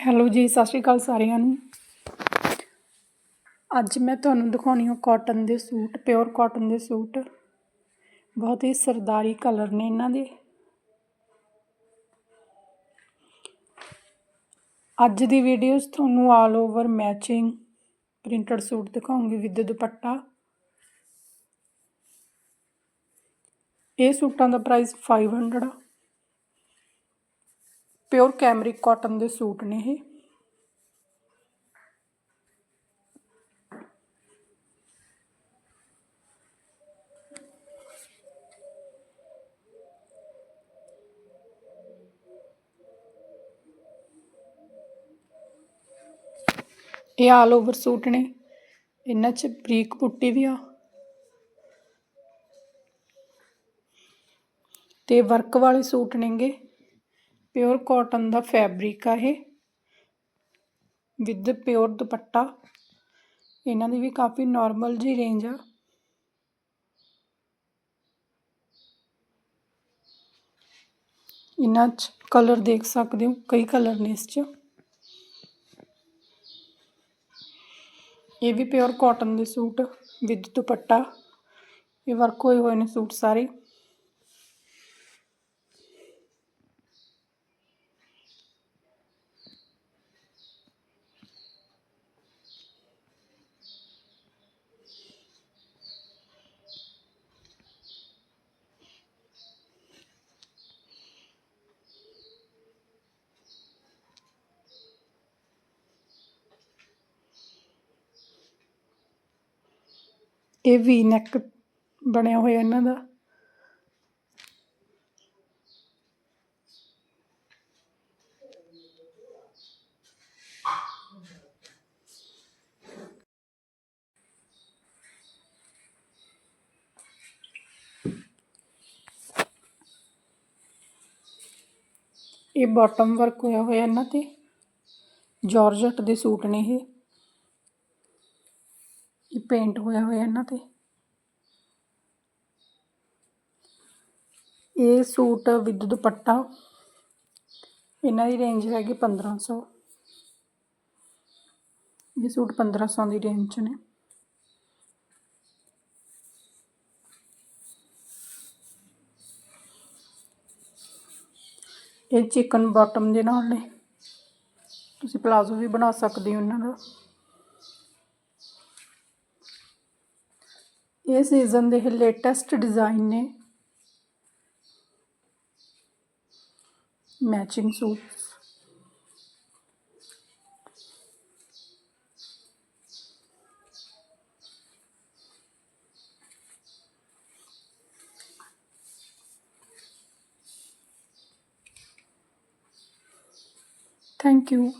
Hello ਜੀ, ਸਤਿ ਸ਼੍ਰੀ ਅਕਾਲ ਸਾਰਿਆਂ ਨੂੰ। ਅੱਜ ਮੈਂ ਤੁਹਾਨੂੰ ਦਿਖਾਉਣੀ ਹਾਂ ਕਾਟਨ ਦੇ ਸੂਟ ਪਿਓਰ ਕਾਟਨ ਦੇ ਸੂਟ। ਬਹੁਤ ਹੀ ਸਰਦਾਰੀ ਕਲਰ ਨੇ ਇਹਨਾਂ ਦੇ। ਅੱਜ ਦੀ ਵੀਡੀਓ 'ਚ ਤੁਹਾਨੂੰ all over matching printed suit ਦਿਖਾਉਂਗੀ with ਦੁਪੱਟਾ। ਇਹ ਸੂਟਾਂ ਦਾ ਪ੍ਰਾਈਸ 500 ਆ। ਪਿਓਰ ਕੈਮਰਿਕ ਕਾਟਨ ਦੇ ਸੂਟ ਨੇ ਇਹ। ਇਹ ਆਲ ਓਵਰ ਸੂਟ ਨੇ। ਇਹਨਾਂ 'ਚ ਬਰੀਕ ਪੁੱਟੀ ਵੀ ਆ। ਤੇ ਵਰਕ ਵਾਲੇ ਸੂਟ ਨੇਗੇ। ਪਿਓਰ ਕਾਟਨ ਦਾ ਫੈਬਰਿਕ ਆ ਇਹ, ਵਿਦ ਪਿਓਰ ਦੁਪੱਟਾ। ਇਹਨਾਂ ਦੀ ਵੀ ਕਾਫੀ ਨਾਰਮਲ ਜੀ ਰੇਂਜ ਆ। ਇਹਨਾਂ 'ਚ ਕਲਰ ਦੇਖ ਸਕਦੇ ਹੋ, ਕਈ ਕਲਰ ਨੇ ਇਸ 'ਚ। ਇਹ ਵੀ ਪਿਓਰ ਕਾਟਨ ਦੇ ਸੂਟ, ਵਿਦ ਦੁਪੱਟਾ। ਇਹ ਵਰਕ ਹੋਏ ਹੋਏ ਨੇ ਸੂਟ ਸਾਰੇ। ਇਹ ਵੀ ਨੈਕ ਬਣਿਆ ਹੋਇਆ ਇਹਨਾਂ ਦਾ। ਇਹ ਬਾਟਮ ਵਰਕ ਹੋਇਆ ਹੋਇਆ ਇਹਨਾਂ ਤੇ। ਜਾਰਜਟ ਦੇ ਸੂਟ ਨੇ ਇਹ। ਇਹ ਪੇਂਟ ਹੋਇਆ ਹੋਇਆ ਇਹਨਾਂ ਤੇ। ਇਹ ਸੂਟ ਵਿਦ ਦੁਪੱਟਾ। ਇਹਨਾਂ ਦੀ ਰੇਂਜ ਹੈਗੀ 1500 ਇਹ ਸੂਟ 1500 ਦੀ ਰੇਂਜ 'ਚ ਨੇ। ਇਹ ਚਿਕਨ ਬਾਟਮ ਦੇ ਨਾਲ ਨੇ। ਤੁਸੀਂ ਪਲਾਜ਼ੋ ਵੀ ਬਣਾ ਸਕਦੇ ਹੋ ਇਹਨਾਂ ਦਾ। ਇਹ ਸੀਜ਼ਨ ਦੇ ਲੇਟੈਸਟ ਡਿਜ਼ਾਈਨ ਨੇ ਮੈਚਿੰਗ ਸੂਟ ਥੈਂਕ ਯੂ